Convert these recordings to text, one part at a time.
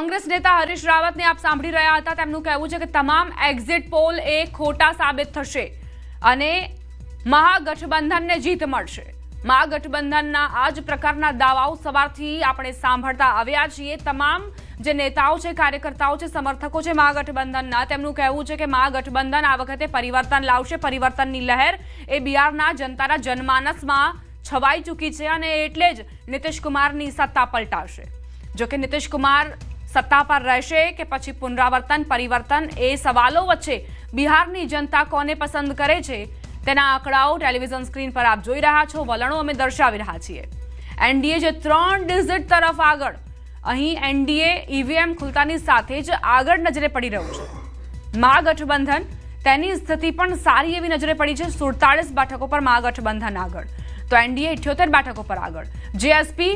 કોંગ્રેસ નેતા હરીશ રાવતને આપ સાંભળી રહ્યા હતા. તેમનું કહેવું છે કે તમામ એક્ઝિટ પોલ એ ખોટા સાબિત થશે અને મહાગઠબંધનને જીત મળશે. મહાગઠબંધનના આ જ પ્રકારના દાવાઓ સવારથી આપણે સાંભળતા આવ્યા છીએ. તમામ જે નેતાઓ છે, કાર્યકર્તાઓ છે, સમર્થકો છે મહાગઠબંધનના, તેમનું કહેવું છે કે મહાગઠબંધન આ વખતે પરિવર્તન લાવશે. પરિવર્તનની લહેર એ બિહારના જનતાના જનમાનસમાં છવાઈ ચૂકી છે અને એટલે જ નીતિશ કુમારની સત્તા પલટાશે. જોકે નીતિશ કુમાર સત્તા પર રહેશે કે પછી પુનરાવર્તન, પરિવર્તન એ સવાલો વચ્ચે બિહારની જનતા કોને પસંદ કરે છે? તેના આંકડાઓ ટેલિવિઝન સ્ક્રીન પર આપ જોઈ રહ્યા છો. વલણો અમે દર્શાવી રહ્યા છીએ. એનડીએ જે ત્રણ ડિઝિટ તરફ આગળ, અહીં એનડીએ, ઈવીએમ ખુલતાની સાથે જ આગળ નજરે પડી રહ્યું છે. મહાગઠબંધન તેની સ્થિતિ પણ સારી એવી નજરે પડી છે. સુડતાલીસ બેઠકો પર મહાગઠબંધન આગળ. તો એનડીએ ઇઠ્યોતેર બેઠકો પર આગળ. જેએસપી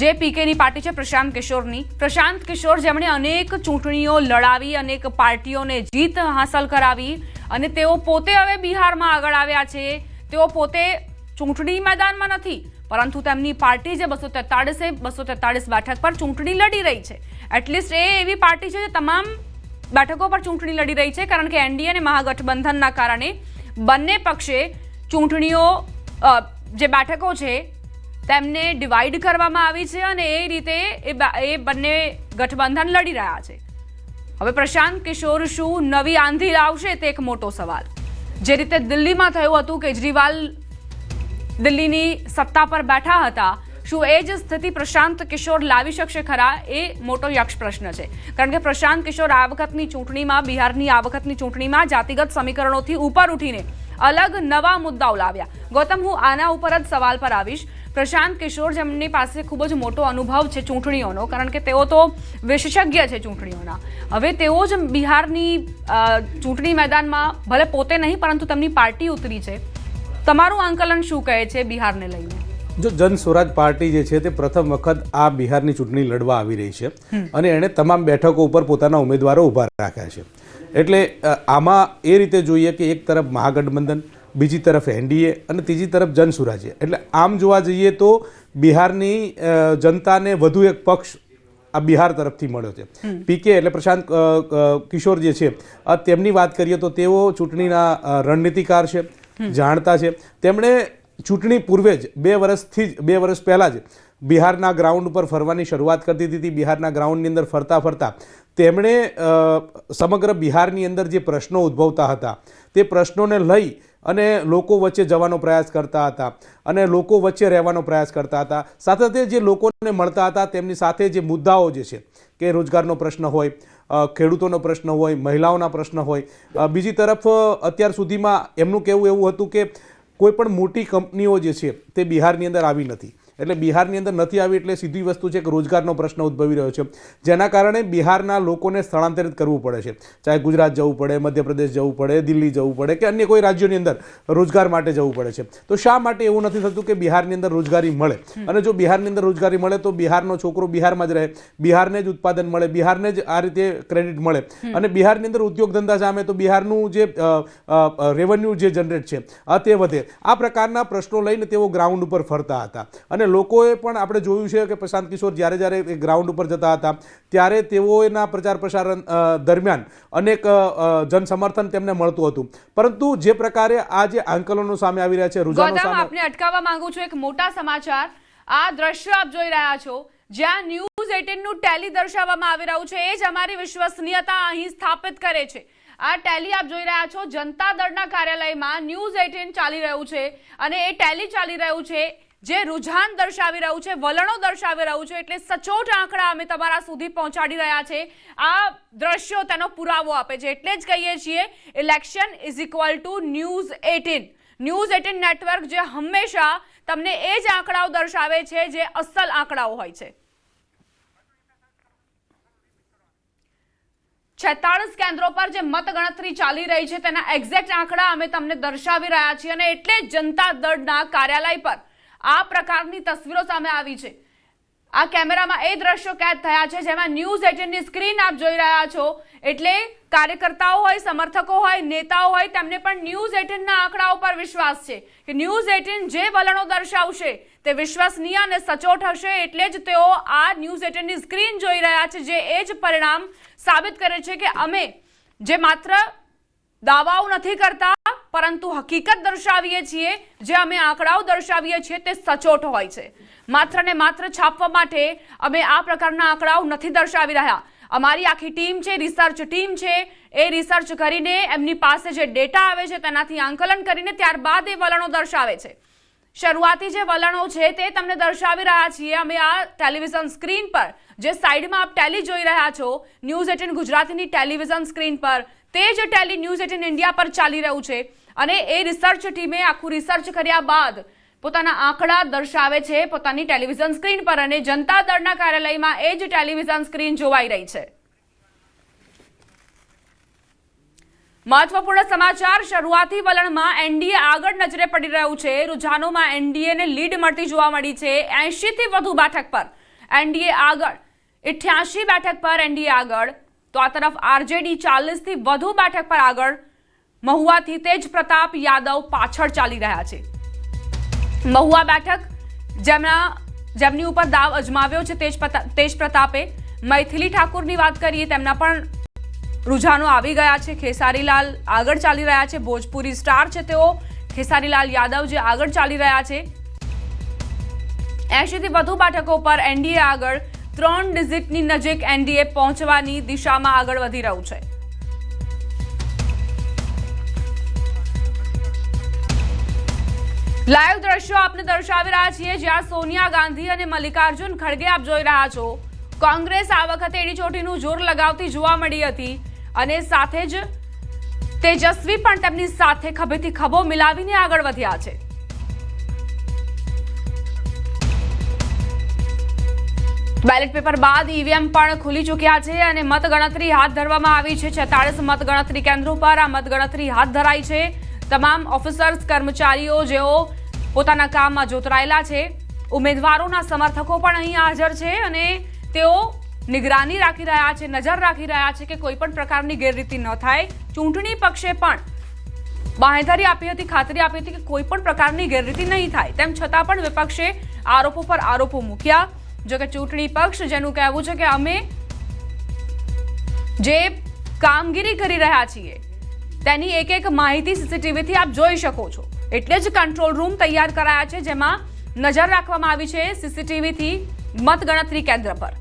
જે પીકેની પાર્ટી છે પ્રશાંત કિશોરની. પ્રશાંત કિશોર જેમણે અનેક ચૂંટણીઓ લડાવી, અનેક પાર્ટીઓને જીત હાંસલ કરાવી અને તેઓ પોતે હવે બિહારમાં આગળ આવ્યા છે. તેઓ પોતે ચૂંટણી મેદાનમાં નથી, પરંતુ તેમની પાર્ટી જે બસો તેતાળીસે બસો તેતાળીસ બેઠક પર ચૂંટણી લડી રહી છે. એટલીસ્ટ એ એવી પાર્ટી છે જે તમામ બેઠકો પર ચૂંટણી લડી રહી છે, કારણ કે એનડીએ અને મહાગઠબંધનના કારણે બંને પક્ષે ચૂંટણીઓ જે બેઠકો છે તેમને ડિવાઈડ કરવામાં આવી છે અને એ રીતે એ એ બંને ગઠબંધન લડી રહ્યા છે. હવે પ્રશાંત કિશોર શું નવી આંધી લાવશે તે એક મોટો સવાલ. જે રીતે દિલ્હીમાં થયું હતું, કેજરીવાલ દિલ્હીની સત્તા પર બેઠા હતા, શું એ જ સ્થિતિ પ્રશાંત કિશોર લાવી શકશે ખરા? એ મોટો યક્ષ પ્રશ્ન છે. કારણ કે પ્રશાંત કિશોર આ વખતની ચૂંટણીમાં, બિહારની આ વખતની ચૂંટણીમાં જાતિગત સમીકરણોથી ઉપર ઉઠીને અલગ નવા મુદ્દાઓ લાવ્યા. ગૌતમ, હું આના ઉપર જ સવાલ પર આવીશ. પ્રશાંત કિશોર જેમની પાસે ખૂબ જ મોટો અનુભવ છે ચૂંટણીઓનો કારણ કે તેઓ તો વિશેષજ્ઞ છે ચૂંટણીઓના. હવે તેઓ જ બિહારની ચૂંટણી મેદાનમાં ભલે પોતે નહીં પરંતુ તેમની પાર્ટી ઉતરી છે. તમારું આંકલન શું કહે છે બિહારને લઈને? જો જન સ્વરાજ પાર્ટી જે છે તે પ્રથમ વખત આ બિહારની ચૂંટણી લડવા આવી રહી છે અને એણે તમામ બેઠકો ઉપર પોતાના ઉમેદવારો ઊભા રાખ્યા છે. એટલે આમાં એ રીતે જોઈએ કે એક તરફ મહાગઠબંધન બીજી તરફ એનડીએ અને ત્રીજી તરફ જનસુરાજ્ય. એટલે આમ જોવા જઈએ તો બિહારની જનતાને વધુ એક પક્ષ આ બિહાર તરફથી મળ્યો છે. પીકે એટલે પ્રશાંત કિશોર જે છે તેમની વાત કરીએ તો તેઓ ચૂંટણીના રણનીતિકાર છે જાણતા છે. તેમણે ચૂંટણી પૂર્વે જ બે વર્ષથી જ બે વર્ષ પહેલાં જ બિહારના ગ્રાઉન્ડ ઉપર ફરવાની શરૂઆત કરી દીધી હતી. બિહારના ગ્રાઉન્ડની અંદર ફરતા ફરતા તેમણે સમગ્ર બિહારની અંદર જે પ્રશ્નો ઉદ્ભવતા હતા તે પ્રશ્નોને લઈ અને લોકો વચ્ચે જવાનો પ્રયાસ કરતા હતા અને લોકો વચ્ચે રહેવાનો પ્રયાસ કરતા હતા. સાથે જે લોકોને મળતા હતા તેમની સાથે જે મુદ્દાઓ જે છે કે રોજગારનો પ્રશ્ન હોય ખેડૂતોનો પ્રશ્ન હોય, મહિલાઓના પ્રશ્ન હોય બીજી તરફ અત્યાર સુધીમાં એમનું કહેવું એવું હતું કે કોઈ પણ મોટી કંપનીઓ જે છે તે બિહારની અંદર આવી નથી. એટલે બિહારની અંદર નથી આવી એટલે સીધી વસ્તુ છે કે રોજગારનો પ્રશ્ન ઉદ્ભવી રહ્યો છે. જેના કારણે બિહારના લોકોને સ્થળાંતરિત કરવું પડે છે. ચાહે ગુજરાત જવું પડે મધ્યપ્રદેશ જવું પડે દિલ્હી જવું પડે કે અન્ય કોઈ રાજ્યોની અંદર રોજગાર માટે જવું પડે છે. તો શા માટે એવું નથી થતું કે બિહારની અંદર રોજગારી મળે? અને જો બિહારની અંદર રોજગારી મળે તો બિહારનો છોકરો બિહારમાં જ રહે. બિહારને જ ઉત્પાદન મળે બિહારને જ આ રીતે ક્રેડિટ મળે. અને બિહારની અંદર ઉદ્યોગ ધંધા સામે તો બિહારનું જે રેવન્યુ જે જનરેટ છે તે વધે આ પ્રકારના પ્રશ્નો લઈને તેઓ ગ્રાઉન્ડ ઉપર ફરતા હતા. અને લોકોએ પણ આપણે જોયું છે કે પ્રશાંત કિશોર જ્યારે જ્યારે એ ગ્રાઉન્ડ ઉપર જતા હતા ત્યારે તેઓના પ્રચાર પ્રસાર દરમિયાન અનેક અ, અ, જન સમર્થન તેમને મળતું હતું. પરંતુ જે પ્રકારે આ જે આંકલનો સામે આવી રહ્યા છે રૂઝાનો સામે આપને અટકાવવા માંગુ છું એક મોટા સમાચાર. આ દ્રશ્ય આપ જોઈ રહ્યા છો જ્યાં ન્યૂઝ 18 નું ટેલી દર્શાવવામાં આવી રહ્યું છે. એ જ અમારી વિશ્વસનીયતા અહીં સ્થાપિત કરે છે. આ ટેલી આપ જોઈ રહ્યા છો જનતા દળના કાર્યાલયમાં ન્યૂઝ 18 ચાલી રહ્યું છે અને એ ટેલી ચાલી રહ્યું છે જે રુઝાન દર્શાવી રહ્યું છે, વલણો દર્શાવી રહ્યું છે, એટલે સચોટ આંકડા અમે તમારા સુધી પહોંચાડી રહ્યા છે. આ દ્રશ્યો તેનો પુરાવો આપે છે. એટલે જ કહીએ છીએ election is equal to news 18 news 18 network જે હંમેશા તમને એ જ આંકડાઓ દર્શાવે છે, જે અસલ આંકડાઓ હોય છે. છેતાળીસ કેન્દ્રો પર જે મતગણતરી ચાલી રહી છે, તેના એક્ઝેક્ટ આંકડા અમે તમને દર્શાવી રહ્યા છીએ અને એટલે જનતા દળના કાર્યાલય પર આ પ્રકારની તસવીરો સામે આવી છે. આ કેમેરામાં એ દ્રશ્યો કેદ થયા છે જેમાં ન્યૂઝ એટીનની સ્ક્રીન આપ જોઈ રહ્યા છો. એટલે કાર્યકર્તાઓ હોય, સમર્થકો હોય, નેતાઓ હોય, તેમને પણ ન્યૂઝ એટીનના આંકડા ઉપર વિશ્વાસ છે કે ન્યૂઝ એટીન જે વલણો દર્શાવશે તે વિશ્વસનીય અને સચોટ હશે એટલે જ તેઓ આ ન્યૂઝ એટીનની સ્ક્રીન જોઈ રહ્યા છે, જે એ જ પરિણામ સાબિત કરે છે કે અમે જે માત્ર દાવાઓ નથી કરતા પરંતુ હકીકત દર્શાવીએ છીએ, જે અમે આંકડાઓ દર્શાવીએ છીએ, તે સચોટ હોય છે. માત્ર ને માત્ર છાપવા માટે અમે આ પ્રકારના આંકડાઓ નથી દર્શાવી રહ્યા. અમારી આખી ટીમ છે, રિસર્ચ ટીમ છે, એ રિસર્ચ કરીને એમની પાસે જે ડેટા આવે છે, તેનાથી આંકલન કરીને ત્યારબાદ એ વલણો દર્શાવે છે. શરૂઆતી જે વલણો છે, તે તમને દર્શાવી રહ્યા છીએ. અમે આ ટેલિવિઝન સ્ક્રીન પર, જે સાઈડમાં આપ ટેલી જોઈ રહ્યા છો, ન્યૂઝ એટીન ગુજરાતીની ટેલિવિઝન સ્ક્રીન પર, તે જ ટેલી ન્યૂઝ એટીન ઇન્ડિયા પર ચાલી રહ્યું છે. અને એ રિસર્ચ ટીમે આખું રિસર્ચ કર્યા બાદ પોતાના આંકડા દર્શાવે છે પોતાની ટેલિવિઝન સ્ક્રીન પર અને જનતા દળના કાર્યાલયમાં એ જ ટેલિવિઝન સ્ક્રીન જોવાઈ રહી છે. મહત્વપૂર્ણ સમાચાર, શરૂઆતી વલણમાં એનડીએ આગળ નજરે પડી રહ્યું છે. રૂઝાનોમાં એનડીએને લીડ મળતી જોવા મળી છે. એંશીથી વધુ બેઠક પર એનડીએ આગળ 88 બેઠક પર એનડીએ આગળ, તો આ તરફ આરજેડી ચાલીસથી વધુ બેઠક પર આગળ મહુવાથી તેજ પ્રતાપ યાદવ પાછળ ચાલી રહ્યા છે. મહુવા બેઠક જેમના જેમની ઉપર દાવ અજમાવ્યો છે તેજ તેજ પ્રતાપે. મૈથિલી ઠાકુરની વાત કરીએ તેમના પણ રૂઝાનો આવી ગયા છે. ખેસારીલાલ આગળ ચાલી રહ્યા છે. ભોજપુરી સ્ટાર છે તેઓ. ખેસારીલાલ યાદવ જે આગળ ચાલી રહ્યા છે. એંશી વધુ બેઠકો પર એનડીએ આગળ. ત્રણ ડિઝિટની નજીક એનડીએ પહોંચવાની દિશામાં આગળ વધી રહ્યું છે. લાઈવ દ્રશ્યો આપને દર્શાવી રહ્યા છીએ. જ્યાં સોનિયા ગાંધી અને મલ્લિકાર્જુન ખડગે આપ જોઈ રહ્યા છો. કોંગ્રેસ આ વખતે એડી ચોટીનું જોર લગાવતી જોવા મળી હતી અને સાથે જ તેજસ્વી પણ તેમની સાથે ખભેથી ખભો મિલાવીને આગળ વધ્યા છે. બેલેટ પેપર બાદ ઈવીએમ પણ ખુલી ચૂક્યા છે અને મતગણતરી હાથ ધરવામાં આવી છે. છેતાળીસ મતગણતરી કેન્દ્રો પર આ મતગણતરી હાથ ધરાઈ છે. તમામ ઓફિસર્સ કર્મચારીઓ જેઓ પોતાના કામમાં જોતરાયેલા છે, ઉમેદવારોના સમર્થકો પણ અહીં હાજર છે અને તેઓ નિગરાની રાખી રહ્યા છે, નજર રાખી રહ્યા છે કે કોઈ પણ પ્રકારની ગેરરીતિ ન થાય. ચૂંટણી પક્ષે પણ બાંહેધરી આપી હતી, ખાતરી આપી હતી કે કોઈ પણ પ્રકારની ગેરરીતિ નહીં થાય. તેમ છતાં પણ વિપક્ષે આરોપો પર આરોપો મૂક્યા. જોકે ચૂંટણી પક્ષ જેનું કહેવું છે કે અમે જે કામગીરી કરી રહ્યા છીએ તેની એક એક માહિતી સીસીટીવીથી આપ જોઈ શકો છો. એટલે જ કંટ્રોલ રૂમ તૈયાર કરાયા છે, જેમાં નજર રાખવામાં આવી છે સીસીટીવીથી મતગણતરી કેન્દ્ર પર.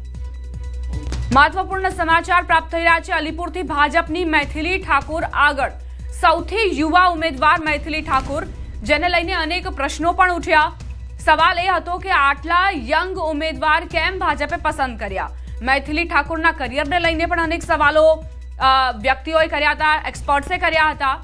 મહત્વપૂર્ણ સમાચાર પ્રાપ્ત થઈ રહ્યા છે. અલીપુરથી ભાજપની મૈથિલી ઠાકુર આગળ. સૌથી યુવા ઉમેદવાર મૈથિલી ઠાકુર, જેને લઈને અનેક પ્રશ્નો પણ ઉઠ્યા. સવાલ એ હતો કે આટલા યંગ ઉમેદવાર કેમ ભાજપે પસંદ કર્યા? મૈથિલી ઠાકુરના કરિયરને લઈને પણ અનેક સવાલો વ્યક્તિઓએ કર્યા હતા એક્સપર્ટ્સે કર્યા હતા.